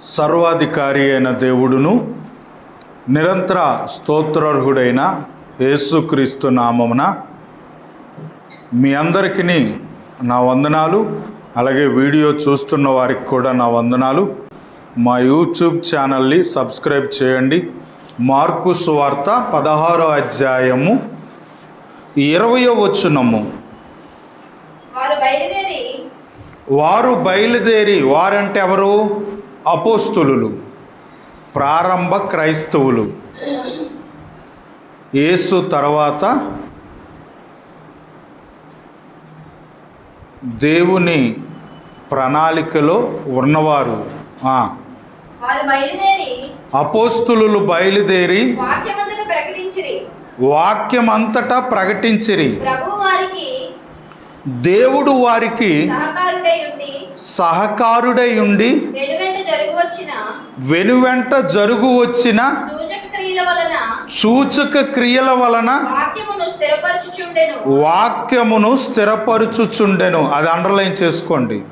సర్వాధికారి అయిన దేవుడును నిరంతర స్తోత్రార్హుడైన యేసుక్రీస్తు నామమున మీ అందరికీ నా వందనాలు అలాగే వీడియో చూస్తున్న వారికి కూడా నా వందనాలు. మా యూట్యూబ్ ఛానల్ని సబ్స్క్రైబ్ చేయండి. మార్కు సువార్త పదహారో అధ్యాయము ఇరవయో వచ్చునము వారు బయలుదేరి వారు బయలుదేరి వారంటే ఎవరు? అపోస్తులు ప్రారంభ క్రైస్తవులు. యేసు తర్వాత దేవుని ప్రణాళికలో ఉన్నవారు. అపోస్తులు బయలుదేరి వాక్యమంతట ప్రకటించిరి. దేవుడు వారికి సహకారుడై ఉండి వెనువెంట జరుగు వచ్చిన సూచక క్రియల వలన వాక్యమును స్థిరపరచుచుండెను. అది అండర్లైన్ చేసుకోండి.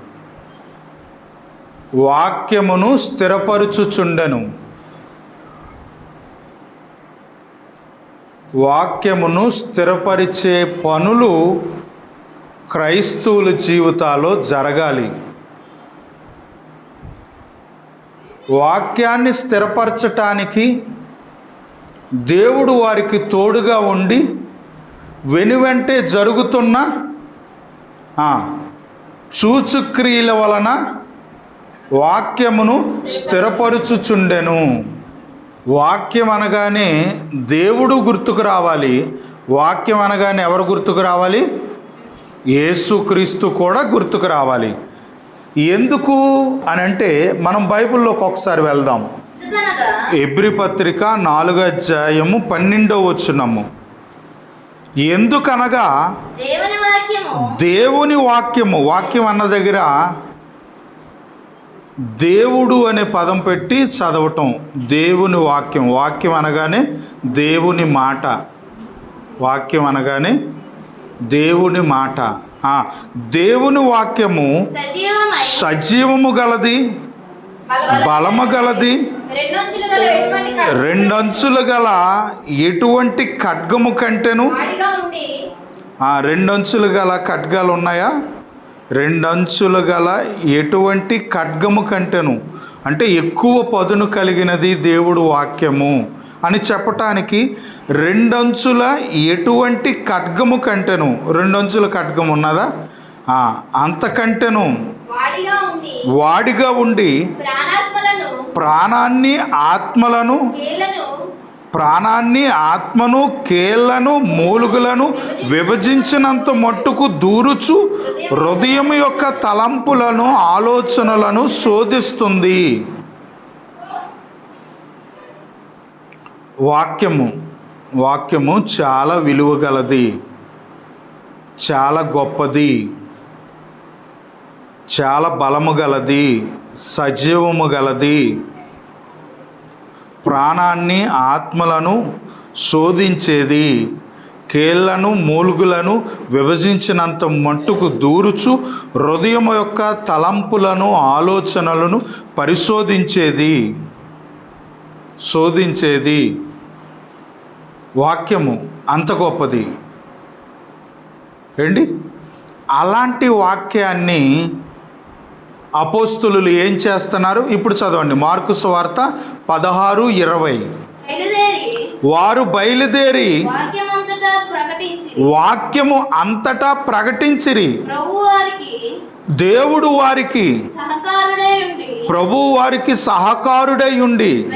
వాక్యమును స్థిరపరచుచుండెను. వాక్యమును స్థిరపరిచే పనులు క్రైస్తవుల జీవితాల్లో జరగాలి. వాక్యాన్ని స్థిరపరచటానికి దేవుడు వారికి తోడుగా ఉండి వెనువెంటే జరుగుతున్న ఆ, సూచుక్రియల వలన వాక్యమును స్థిరపరుచుచుండెను. వాక్యం అనగానే దేవుడు గుర్తుకు రావాలి. వాక్యం అనగానే ఎవరు గుర్తుకు రావాలి? యేసుక్రీస్తు కూడా గుర్తుకు రావాలి. ఎందుకు అని అంటే మనం బైబిల్లోకి ఒకసారి వెళ్దాం. ఎబ్రి పత్రిక నాలుగో అధ్యాయము పన్నెండో వచ్చునము ఎందుకనగా? దేవుని వాక్యము. వాక్యం అన్న దగ్గర దేవుడు అనే పదం పెట్టి చదవటం. దేవుని వాక్యం. వాక్యం అనగానే దేవుని మాట. వాక్యం అనగానే దేవుని మాట. దేవుని వాక్యము సజీవమై గలది బలము గలది రెండొంచులు గల ఎటువంటి ఖడ్గము కంటేను? రెండంచులు గల ఖడ్గాలు ఉన్నాయా? రెండంచులు గల ఎటువంటి ఖడ్గము కంటెను? అంటే ఎక్కువ పదును కలిగినది దేవుడు వాక్యము. అని చెప్పటానికి రెండంచుల ఎటువంటి ఖడ్గము కంటెను? రెండంచుల ఖడ్గం ఉన్నదా? అంతకంటెను. వాడిగా ఉండి. ప్రాణాన్ని ఆత్మలను. ప్రాణాన్ని ఆత్మను కేళ్ళను మూలుగులను విభజించినంత మట్టుకు దూరుచు హృదయం యొక్క తలంపులను ఆలోచనలను శోధిస్తుంది. వాక్యము. వాక్యము చాలా విలువగలది. చాలా గొప్పది. చాలా బలము గలది సజీవము గలది. ప్రాణాన్ని ఆత్మలను శోధించేది. కేళ్ళను మూలుగులను విభజించినంత మట్టుకు దూరుచు హృదయం యొక్క తలంపులను ఆలోచనలను పరిశోధించేది. శోధించేది. వాక్యము అంత గొప్పది. ఏంటి? అలాంటి వాక్యాన్ని అపోస్తులు ఏం చేస్తున్నారు? ఇప్పుడు చదవండి. మార్కు సువార్త పదహారు ఇరవై. వారు బయలుదేరి వాక్యము అంతటా ప్రకటించిరి. దేవుడు వారికి ప్రభు వారికి సహకారుడై ఉండి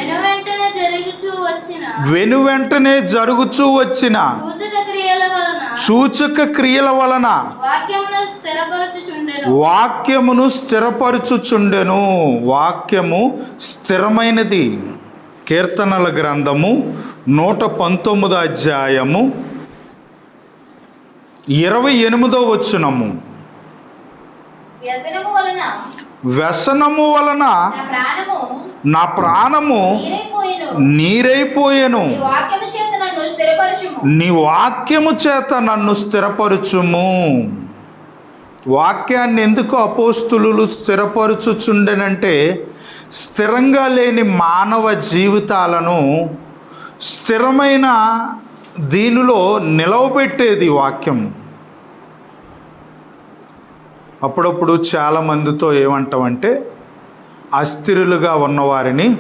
వెను వెంటనే జరుగుచూ వచ్చిన సూచక క్రియల వలన వాక్యమును స్థిరపరచుచుండెను. వాక్యము స్థిరమైనది. కీర్తనల గ్రంథము నూట పంతొమ్మిదో అధ్యాయము ఇరవై ఎనిమిదో వచ్చునము వ్యసనము వలన నా ప్రాణము నీరైపోయెను. నీరైపోయెను నీ వాక్యము చేత నన్ను స్థిరపరచుము. నీ వాక్యము చేత నన్ను స్థిరపరచుము. వాక్యాన్ని ఎందుకు అపోస్తులు స్థిరపరచుచుండెనంటే స్థిరంగా లేని మానవ జీవితాలను స్థిరమైన దీనిలో నిలవబెట్టేది వాక్యం. అప్పుడప్పుడు చాలామందితో ఏమంటామంటే అస్థిరులుగా ఉన్నవారిని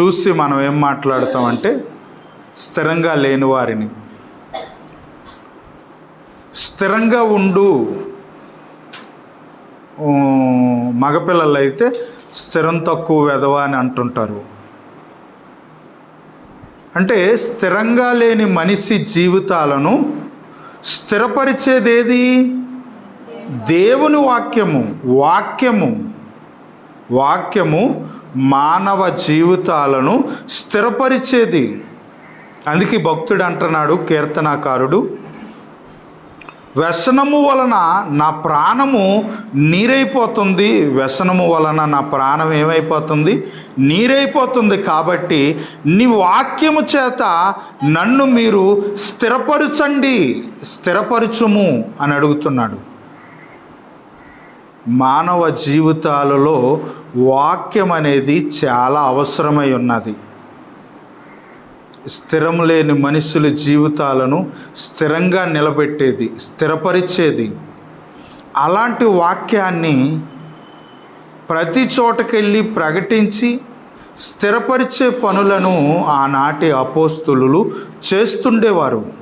చూసి మనం ఏం మాట్లాడతామంటే స్థిరంగా లేని వారిని స్థిరంగా ఉండు. మగపిల్లలు అయితే స్థిరం తక్కువ వెధవ అని అంటుంటారు. అంటే స్థిరంగా లేని మనిషి జీవితాలను స్థిరపరిచేదేది? దేవుని వాక్యము వాక్యము. వాక్యము మానవ జీవితాలను స్థిరపరిచేది. అందుకే భక్తుడు అంటున్నాడు కీర్తనాకారుడు వ్యసనము వలన నా ప్రాణము నీరైపోతుంది వ్యసనము వలన నా ప్రాణం ఏమైపోతుంది? నీరైపోతుంది కాబట్టి నీ వాక్యము చేత నన్ను మీరు స్థిరపరచండి స్థిరపరచుము అని అడుగుతున్నాడు. మానవ జీవితాలలో వాక్యం అనేది చాలా అవసరమై ఉన్నది. స్థిరం లేని మనుషుల జీవితాలను స్థిరంగా నిలబెట్టేది స్థిరపరిచేది. అలాంటి వాక్యాన్ని ప్రతి చోటకెళ్ళి ప్రకటించి స్థిరపరిచే పనులను ఆనాటి అపోస్తులు చేస్తుండేవారు.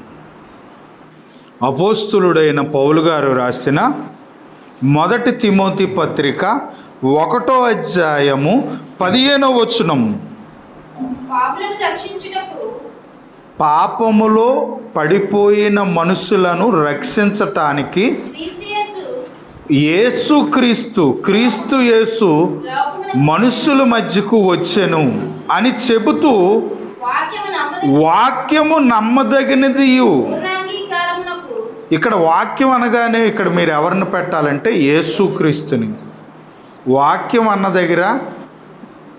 అపోస్తులుడైన పౌలు గారు రాసిన మొదటి తిమోతి పత్రిక ఒకటో అధ్యాయము పదిహేనో వచనం. పాపములో పడిపోయిన మనుషులను రక్షించటానికి క్రీస్తు యేసు. యేసుక్రీస్తు క్రీస్తు యేసు మనుషుల మధ్యకు వచ్చెను అని చెబుతూ వాక్యము నమ్మదు వాక్యము నమ్మదగినది ఇక్కడ వాక్యం అనగానే ఇక్కడ మీరు ఎవరిని పెట్టాలంటే యేసుక్రీస్తుని. వాక్యం అన్న దగ్గర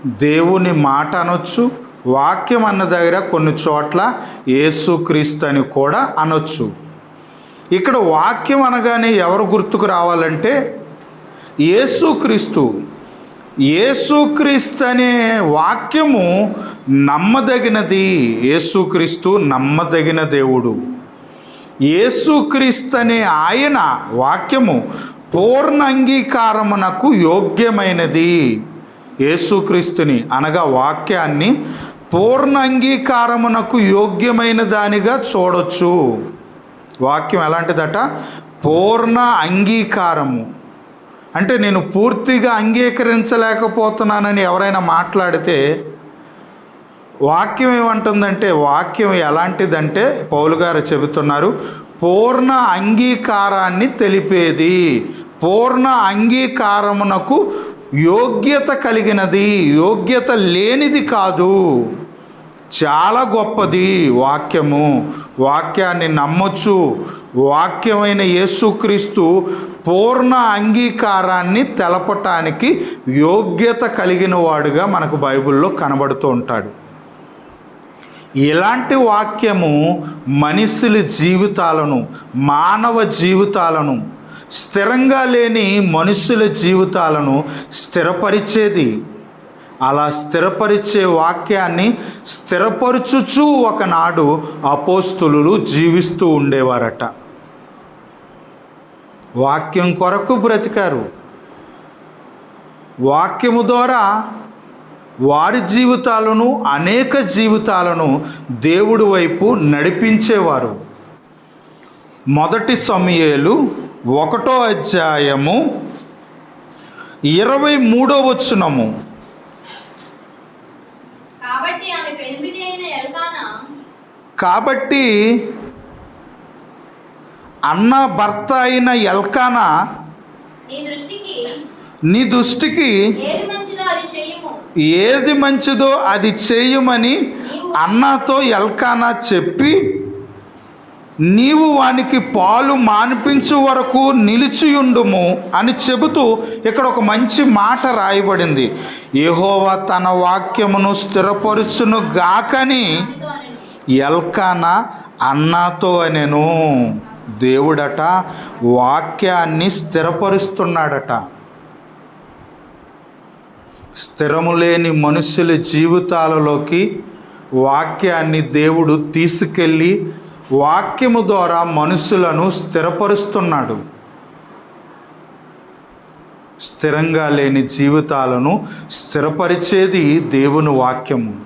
దేవుని మాట అనొచ్చు వాక్యం అన్న దగ్గర కొన్ని చోట్ల యేసుక్రీస్తు అని కూడా అనొచ్చు. ఇక్కడ వాక్యం అనగానే ఎవరు గుర్తుకు రావాలంటే యేసుక్రీస్తు. యేసుక్రీస్తు అనే వాక్యము నమ్మదగినది యేసుక్రీస్తు నమ్మదగిన దేవుడు. యేసుక్రీస్తనే అనే ఆయన వాక్యము పూర్ణ అంగీకారమునకు యోగ్యమైనది. యేసుక్రీస్తుని అనగా వాక్యాన్ని పూర్ణ అంగీకారమునకు యోగ్యమైన దానిగా చూడొచ్చు. వాక్యం ఎలాంటిదట? పూర్ణ అంగీకారము. అంటే నేను పూర్తిగా అంగీకరించలేకపోతున్నానని ఎవరైనా మాట్లాడితే వాక్యం ఏమంటుందంటే వాక్యం ఎలాంటిదంటే పౌలు గారు చెబుతున్నారు పూర్ణ అంగీకారాన్ని తెలిపేది పూర్ణ అంగీకారమునకు యోగ్యత కలిగినది యోగ్యత లేనిది కాదు. చాలా గొప్పది వాక్యము. వాక్యాన్ని నమ్మొచ్చు. వాక్యమైన యేసుక్రీస్తు పూర్ణ అంగీకారాన్ని తెలపటానికి యోగ్యత కలిగిన వాడుగా మనకు బైబిల్లో కనబడుతూ ఉంటాడు. ఇలాంటి వాక్యము మనుషుల జీవితాలను మానవ జీవితాలను స్థిరంగా లేని మనుషుల జీవితాలను స్థిరపరిచేది. అలా స్థిరపరిచే వాక్యాన్ని స్థిరపరచుచూ ఒకనాడు అపోస్తులు జీవిస్తూ ఉండేవారట. వాక్యం కొరకు బ్రతికారు. వాక్యము ద్వారా వారి జీవితాలను అనేక జీవితాలను దేవుడి వైపు నడిపించేవారు. మొదటి సమయలు ఒకటో అధ్యాయము ఇరవై మూడో వచనము. కాబట్టి అన్న భర్త అయిన ఎల్కానా నీ దృష్టికి నీ దృష్టికి ఏది మంచిదో అది చేయమని అన్నతో ఎల్కానా చెప్పి నీవు వానికి పాలు మానిపించు వరకు నిలిచియుండుము అని చెబుతూ ఇక్కడ ఒక మంచి మాట రాయబడింది. యెహోవా తన వాక్యమును స్థిరపరుచును గాకని ఎల్కానా అన్నాతో అనెను దేవుడట వాక్యాన్ని స్థిరపరుస్తున్నాడట. స్థిరము లేని మనుషుల జీవితాలలోకి వాక్యాన్ని దేవుడు తీసుకెళ్ళి వాక్యము ద్వారా మనుషులను స్థిరపరుస్తున్నాడు. స్థిరంగా లేని జీవితాలను స్థిరపరిచేది దేవుని వాక్యము.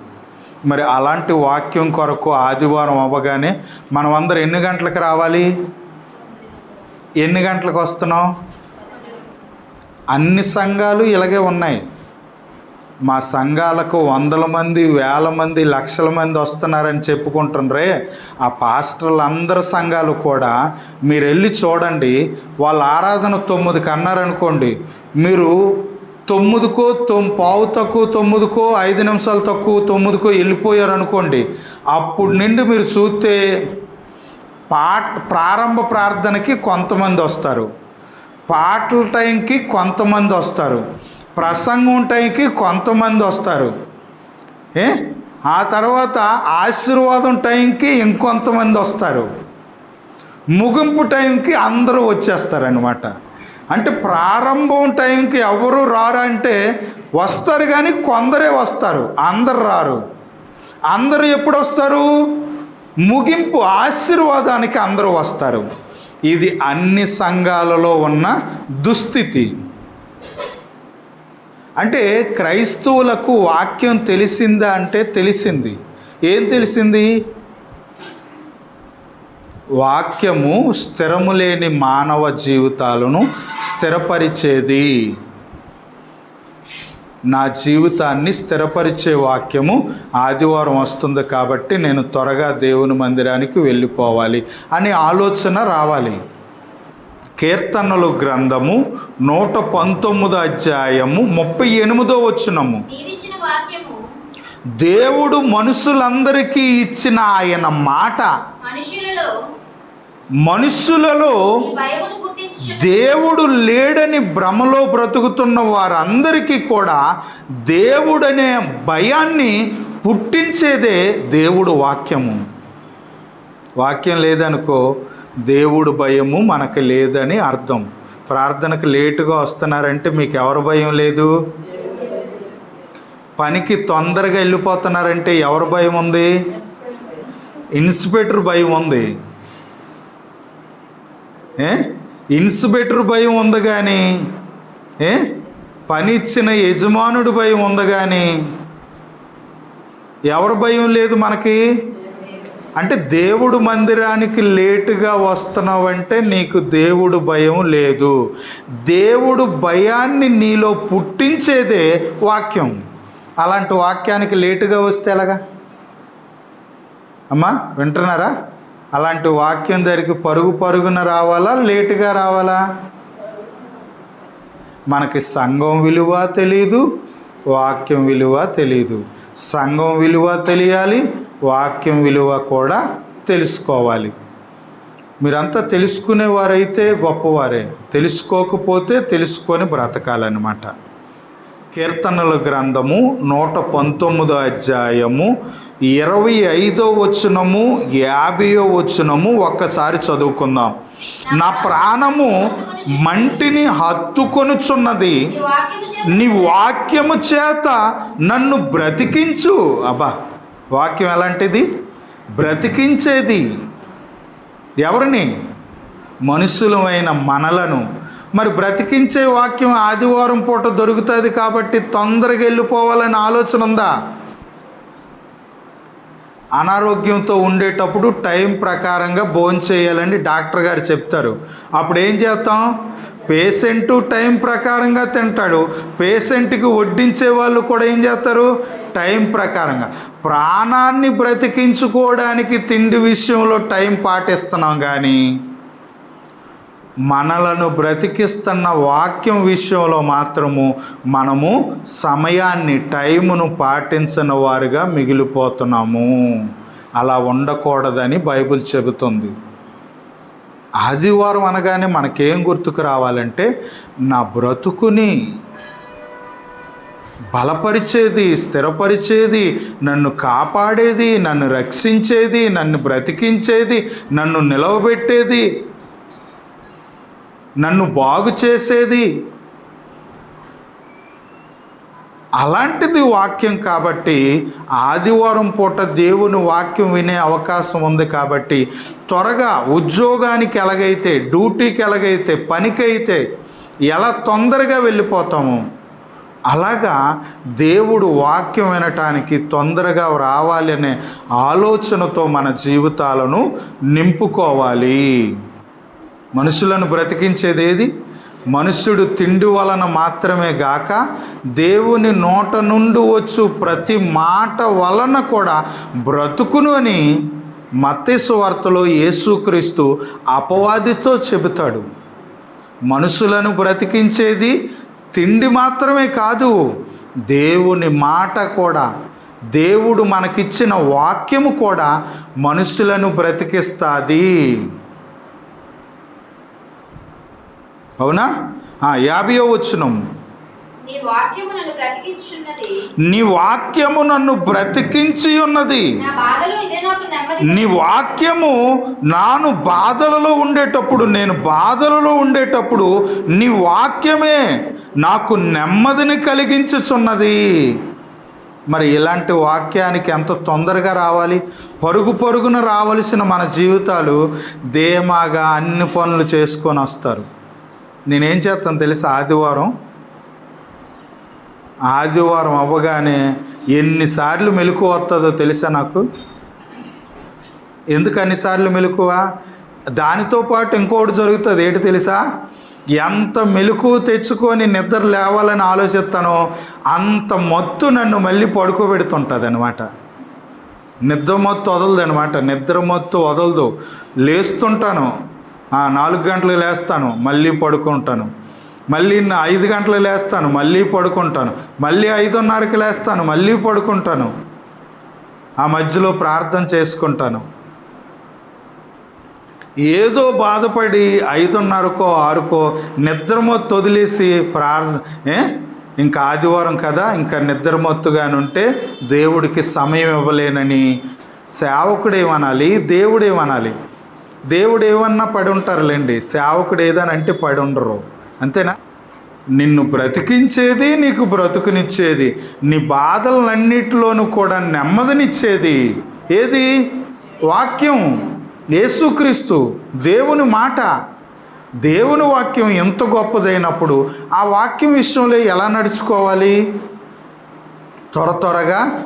మరి అలాంటి వాక్యం కొరకు ఆదివారం అవ్వగానే మనమందరం ఎన్ని గంటలకు రావాలి? ఎన్ని గంటలకు వస్తున్నాం? అన్ని సంఘాలు ఇలాగే ఉన్నాయి. మా సంఘాలకు వందల మంది వేల మంది లక్షల మంది వస్తున్నారని చెప్పుకుంటుండ్రే. ఆ పాస్టర్లు అందరి సంఘాలు కూడా మీరు వెళ్ళి చూడండి. వాళ్ళ ఆరాధన తొమ్మిదికి అన్నారనుకోండి మీరు తొమ్మిదికో తొమ్ పావు తక్కువ తొమ్మిదికో ఐదు నిమిషాలు తక్కువ తొమ్మిదికో వెళ్ళిపోయారు అనుకోండి అప్పుడు నుండి మీరు చూస్తే పాట ప్రారంభ ప్రార్థనకి కొంతమంది వస్తారు. పాటల టైంకి కొంతమంది వస్తారు. ప్రసంగం టైంకి కొంతమంది వస్తారు. ఏ? ఆ తర్వాత ఆశీర్వాదం టైంకి ఇంకొంతమంది వస్తారు. ముగింపు టైంకి అందరూ వచ్చేస్తారనమాట అంటే ప్రారంభం టైంకి ఎవరు రారంటే వస్తారు కానీ కొందరే వస్తారు అందరు రారు. అందరూ ఎప్పుడు వస్తారు ముగింపు ఆశీర్వాదానికి అందరూ వస్తారు. ఇది అన్ని సంఘాలలో ఉన్న దుస్థితి. అంటే క్రైస్తవులకు వాక్యం తెలిసిందా అంటే తెలిసింది. ఏం తెలిసింది? వాక్యము స్థిరము లేని మానవ జీవితాలను స్థిరపరిచేది. నా జీవితాన్ని స్థిరపరిచే వాక్యము ఆదివారం వస్తుంది కాబట్టి నేను త్వరగా దేవుని మందిరానికి వెళ్ళిపోవాలి అనే ఆలోచన రావాలి. కీర్తనలు గ్రంథము నూట పంతొమ్మిదో అధ్యాయము ముప్పై ఎనిమిదో వచ్చినము దేవుడు మనుషులందరికీ ఇచ్చిన ఆయన మాట. మనుషులలో దేవుడు లేడని భ్రమలో బ్రతుకుతున్న వారందరికీ కూడా దేవుడనే భయాన్ని పుట్టించేదే దేవుడు వాక్యము. వాక్యం లేదనుకో దేవుడు భయము మనకు లేదని అర్థం. ప్రార్థనకు లేటుగా వస్తున్నారంటే మీకు ఎవరు భయం లేదు. పనికి తొందరగా వెళ్ళిపోతున్నారంటే ఎవరు భయం ఉంది? ఇన్స్పెక్టర్ భయం ఉంది. ఏ? ఇన్స్పెక్టర్ భయం ఉంది కానీ ఏ? పని ఇచ్చిన యజమానుడు భయం ఉంది కానీ ఎవరి భయం లేదు మనకి? అంటే దేవుడు మందిరానికి లేటుగా వస్తున్నావంటే నీకు దేవుడు భయం లేదు. దేవుడు భయాన్ని నీలో పుట్టించేదే వాక్యం. అలాంటి వాక్యానికి లేటుగా వస్తే ఎలాగా? అమ్మా వింటున్నారా? అలాంటి వాక్యం దగ్గరికి పరుగు పరుగున రావాలా లేటుగా రావాలా? మనకి సంఘం విలువ తెలియదు వాక్యం విలువ తెలియదు సంఘం విలువ తెలియాలి వాక్యం విలువ కూడా తెలుసుకోవాలి. మీరంతా తెలుసుకునేవారైతే గొప్పవారే. తెలుసుకోకపోతే తెలుసుకొని బ్రతకాలన్నమాట. కీర్తనల గ్రంథము నూట పంతొమ్మిదో అధ్యాయము ఇరవై ఐదో వచనము యాభైయో వచనము ఒక్కసారి చదువుకుందాం. నా ప్రాణము మంటిని హత్తుకొనుచున్నది. నీ వాక్యము చేత నీ వాక్యము చేత నన్ను బ్రతికించు. అబ్బా! వాక్యం ఎలాంటిది? బ్రతికించేది ఎవరిని? మనుషులమైన మనలను. మరి బ్రతికించే వాక్యం ఆదివారం పూట దొరుకుతుంది కాబట్టి తొందరగా వెళ్ళిపోవాలని ఆలోచన ఉందా? అనారోగ్యంతో ఉండేటప్పుడు టైం ప్రకారంగా భోజనం చేయాలని డాక్టర్ గారు చెప్తారు. అప్పుడు ఏం చేస్తాం? పేషెంట్ టైం ప్రకారంగా తింటాడు. పేషెంట్కి వడ్డించే వాళ్ళు కూడా ఏం చేస్తారు? టైం ప్రకారంగా. ప్రాణాన్ని బ్రతికించుకోవడానికి తిండి విషయంలో టైం పాటిస్తున్నాం కానీ మనలను బ్రతికిస్తున్న వాక్యం విషయంలో మాత్రము మనము సమయాన్ని టైమును పాటించిన వారుగా మిగిలిపోతున్నాము. అలా ఉండకూడదని బైబిల్ చెబుతుంది. ఆదివారం అనగానే మనకేం గుర్తుకు రావాలంటే నా బ్రతుకుని బలపరిచేది స్థిరపరిచేది నన్ను కాపాడేది నన్ను రక్షించేది నన్ను బ్రతికించేది నన్ను నిలవబెట్టేది నన్ను బాగు చేసేది. అలాంటిది వాక్యం కాబట్టి ఆదివారం పూట దేవుని వాక్యం వినే అవకాశం ఉంది కాబట్టి త్వరగా ఉద్యోగానికి ఎలాగైతే డ్యూటీకి ఎలాగైతే పనికైతే ఎలా తొందరగా వెళ్ళిపోతాము అలాగా దేవుడు వాక్యం వినటానికి తొందరగా రావాలి అనే ఆలోచనతో మన జీవితాలను నింపుకోవాలి. మనుషులను బ్రతికించేదేది మనుష్యుడు తిండి వలన మాత్రమే గాక దేవుని నోట నుండి వచ్చు ప్రతి మాట వలన కూడా బ్రతుకును అని మత్తేసు వార్తలో యేసుక్రీస్తు అపవాదితో చెబుతాడు. మనుషులను బ్రతికించేది తిండి మాత్రమే కాదు దేవుని మాట కూడా. దేవుడు మనకిచ్చిన వాక్యము కూడా మనుషులను బ్రతికిస్తుంది. అవునా? యాభైయో వచ్చినం నీ వాక్యము నన్ను బ్రతికించి ఉన్నది నా వాక్యము నాను బాధలలో ఉండేటప్పుడు నేను బాధలలో ఉండేటప్పుడు నీ వాక్యమే నాకు నెమ్మదిని కలిగించుచున్నది. మరి ఇలాంటి వాక్యానికి ఎంత తొందరగా రావాలి? పరుగు పరుగున రావలసిన మన జీవితాలు ధీమాగా అన్ని పనులు చేసుకొని వస్తారు. నేనేం చేస్తాను తెలుసా? ఆదివారం ఆదివారం అవ్వగానే ఎన్నిసార్లు మెలకు వస్తుందో తెలుసా నాకు? ఎందుకు అన్నిసార్లు మెలకువ? దానితో పాటు ఇంకోటి జరుగుతుంది. ఏంటి తెలుసా? ఎంత మెలకు తెచ్చుకొని నిద్ర లేవాలని ఆలోచిస్తానో అంత మత్తు నన్ను మళ్ళీ పడుకోబెడుతుంటుంది అనమాట నిద్ర మత్తు వదలదు అనమాట నిద్ర మత్తు వదలదు. లేస్తుంటాను. నాలుగు గంటలు లేస్తాను మళ్ళీ పడుకుంటాను. మళ్ళీ ఐదు గంటలు లేస్తాను మళ్ళీ పడుకుంటాను. మళ్ళీ ఐదున్నరకి లేస్తాను మళ్ళీ పడుకుంటాను. ఆ మధ్యలో ప్రార్థన చేసుకుంటాను. ఏదో బాధపడి ఐదున్నరకో ఆరుకో నిద్రమొత్తు వదిలేసి ప్రార్థన ఏ? ఇంకా ఆదివారం కదా ఇంకా నిద్రమొత్తుగానుంటే దేవుడికి సమయం ఇవ్వలేనని సేవకుడేమనాలి దేవుడేమనాలి దేవుడు ఏమన్నా పడి ఉంటారులేండి సేవకుడు ఏదని అంటే పడి ఉండరు అంతేనా? నిన్ను బ్రతికించేది నీకు బ్రతుకునిచ్చేది నీ బాధలన్నిటిలోనూ కూడా నెమ్మదినిచ్చేది. ఏది? వాక్యం. యేసుక్రీస్తు దేవుని మాట. దేవుని వాక్యం ఎంత గొప్పదైనప్పుడు ఆ వాక్యం విషయంలో ఎలా నడుచుకోవాలి? త్వర త్వరగా.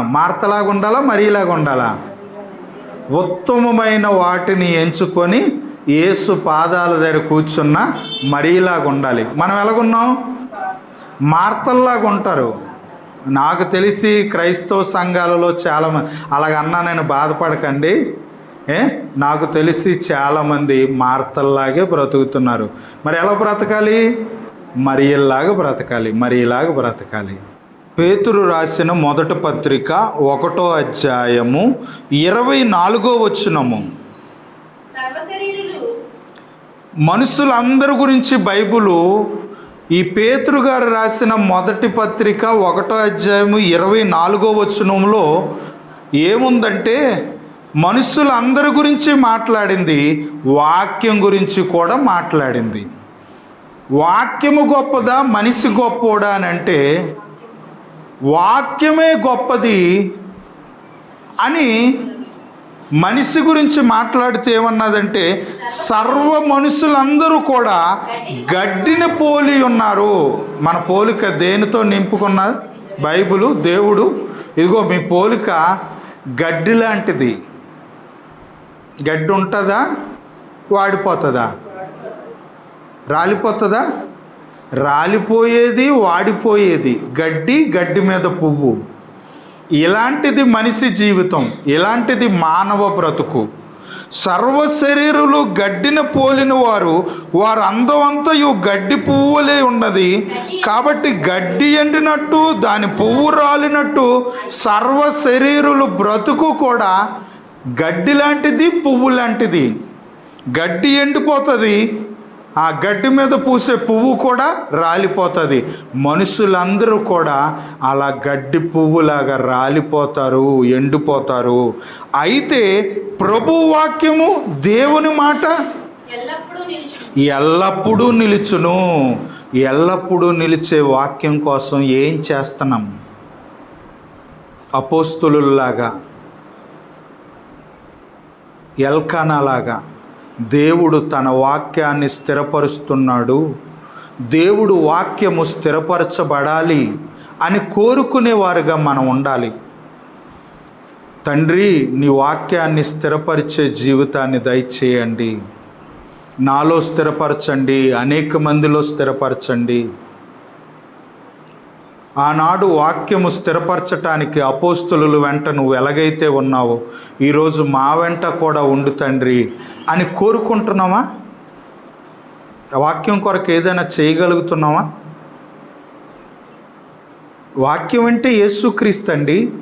మార్తలాగా ఉండాలా మరీలాగా ఉండాలా ఉత్తమమైన వాటిని ఎంచుకొని యేసు పాదాల దగ్గర కూర్చున్న మరీలాగా ఉండాలి. మనం ఎలాగున్నాం? మార్తల్లాగా ఉంటారు. నాకు తెలిసి క్రైస్తవ సంఘాలలో చాలామంది అలాగన్నా నేను బాధపడకండి. ఏ? నాకు తెలిసి చాలామంది మార్తల్లాగే బ్రతుకుతున్నారు. మరి ఎలా బ్రతకాలి? మరియల్లాగా బ్రతకాలి. మరీలాగా బ్రతకాలి. పేతురు రాసిన మొదటి పత్రిక ఒకటో అధ్యాయము ఇరవై నాలుగో వచనము. సర్వశరీరులు మనుషులందరి గురించి బైబులు ఈ పేతురు గారు రాసిన మొదటి పత్రిక ఒకటో అధ్యాయము ఇరవై నాలుగో వచనంలో ఏముందంటే మనుషులందరి గురించి మాట్లాడింది వాక్యం గురించి కూడా మాట్లాడింది. వాక్యము గొప్పదా మనిషి గొప్పోడా అని అంటే వాక్యమే గొప్పది అని మనిషి గురించి మాట్లాడితే ఏమన్నదంటే సర్వ మనుషులందరూ కూడా గడ్డిని పోలి ఉన్నారు. మన పోలిక దేనితో నింపుకున్న బైబిలు దేవుడు. ఇదిగో మీ పోలిక గడ్డి లాంటిది. గడ్డి ఉంటుందా? వాడిపోతుందా? రాలిపోతుందా? రాలిపోయేది వాడిపోయేది. గడ్డి గడ్డి మీద పువ్వు. ఇలాంటిది మనిషి జీవితం ఇలాంటిది మానవ బ్రతుకు. సర్వ శరీరులు గడ్డిన పోలిన వారు వారు అందమంతయు గడ్డి పువ్వులే ఉన్నది. కాబట్టి గడ్డి ఎండినట్టు దాని పువ్వు రాలినట్టు సర్వ శరీరులు బ్రతుకు కూడా గడ్డి లాంటిది పువ్వు లాంటిది. గడ్డి ఎండిపోతుంది ఆ గడ్డి మీద పూసే పువ్వు కూడా రాలిపోతుంది. మనుషులందరూ కూడా అలా గడ్డి పువ్వులాగా రాలిపోతారు ఎండిపోతారు. అయితే ప్రభు వాక్యము దేవుని మాట? ఎల్లప్పుడూ నిలుచు ఎల్లప్పుడూ నిలుచును. ఎల్లప్పుడూ నిలిచే వాక్యం కోసం ఏం చేస్తున్నాం? అపోస్తులులాగా ఎల్కానాలాగా దేవుడు తన వాక్యాన్ని స్థిరపరుస్తున్నాడు. దేవుడు వాక్యము స్థిరపరచబడాలి అని కోరుకునేవారుగా మనం ఉండాలి. తండ్రి నీ వాక్యాన్ని స్థిరపరిచే జీవితాన్ని దయచేయండి. నాలో స్థిరపరచండి అనేక మందిలో స్థిరపరచండి. ఆనాడు వాక్యము స్థిరపరచటానికి అపోస్తులు వెంట నువ్వు ఎలాగైతే ఉన్నావో ఈరోజు మా వెంట కూడా ఉండు తండ్రి అని కోరుకుంటున్నావా? వాక్యం కొరకు ఏదైనా చేయగలుగుతున్నావా? వాక్యం అంటే యేసుక్రీస్తు అండి.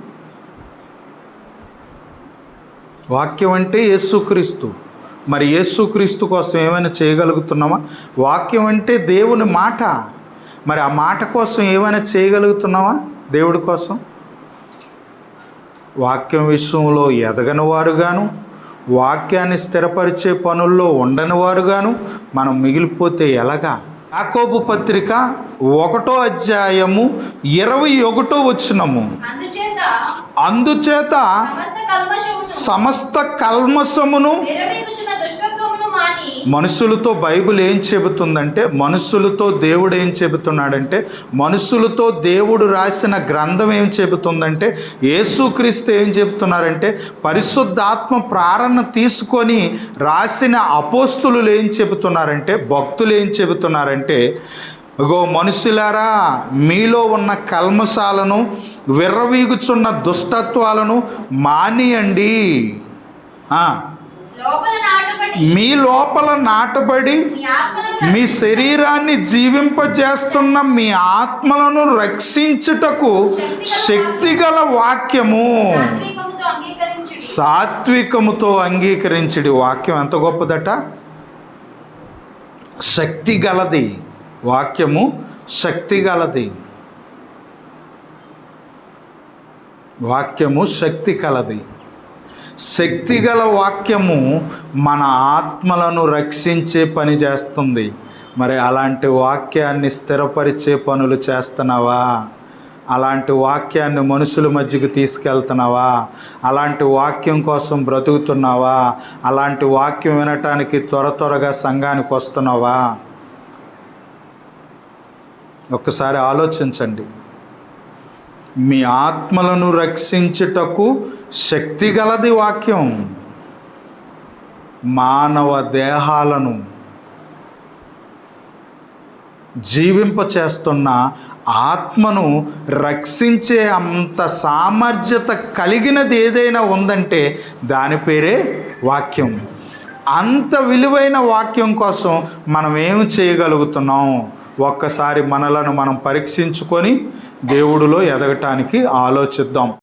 వాక్యం అంటే యేసుక్రీస్తు. మరి యేసుక్రీస్తు కోసం ఏమైనా చేయగలుగుతున్నామా వాక్యం అంటే దేవుని మాట. మరి ఆ మాట కోసం ఏమైనా చేయగలుగుతున్నావా దేవుడి కోసం? వాక్యం విషయంలో ఎదగని వారుగాను వాక్యాన్ని స్థిరపరిచే పనుల్లో ఉండని వారుగాను మనం మిగిలిపోతే ఎలాగా? యాకోబు పత్రిక ఒకటో అధ్యాయము ఇరవై ఒకటో వచ్చినము అందుచేత సమస్త కల్మసమును మనుషులతో బైబిల్ ఏం చెబుతుందంటే మనుషులతో దేవుడు ఏం చెబుతున్నాడంటే మనుషులతో దేవుడు రాసిన గ్రంథం ఏం చెబుతుందంటే యేసుక్రీస్తు ఏం చెబుతున్నారంటే పరిశుద్ధాత్మ ప్రారణ తీసుకొని రాసిన అపోస్తులు ఏం చెబుతున్నారంటే భక్తులు ఏం చెబుతున్నారంటే ఇగో మనుషులారా మీలో ఉన్న కల్మశాలను విర్రవీగుచున్న దుష్టత్వాలను మానియండి. లోపల మీ లోపల నాటబడి మీ శరీరాన్ని జీవింపజేస్తున్న మీ ఆత్మలను రక్షించుటకు శక్తిగల వాక్యము. సాత్వికముతో అంగీకరించుడి. సాత్వికముతో అంగీకరించడి వాక్యం ఎంత గొప్పదట? శక్తి గలది వాక్యము శక్తి గలది వాక్యము శక్తి కలది శక్తిగల వాక్యము మన ఆత్మలను రక్షించే పని చేస్తుంది. మరి అలాంటి వాక్యాన్ని స్థిరపరిచే పనులు చేస్తున్నావా? అలాంటి వాక్యాన్ని మనుషుల మధ్యకు తీసుకెళ్తున్నావా? అలాంటి వాక్యం కోసం బ్రతుకుతున్నావా? అలాంటి వాక్యం వినటానికి త్వర త్వరగా సంఘానికి వస్తున్నావా? ఒక్కసారి ఆలోచించండి. మీ ఆత్మలను రక్షించుటకు శక్తిగలది వాక్యం. మానవ దేహాలను జీవింపచేస్తున్న ఆత్మను రక్షించే అంత సామర్థ్యత కలిగినది ఏదైనా ఉందంటే దాని పేరే వాక్యం. అంత విలువైన వాక్యం కోసం మనం ఏం చేయగలుగుతున్నాం? ఒక్కసారి మనలను మనం పరీక్షించుకొని దేవుడిలో ఎదగటానికి ఆలోచిద్దాం.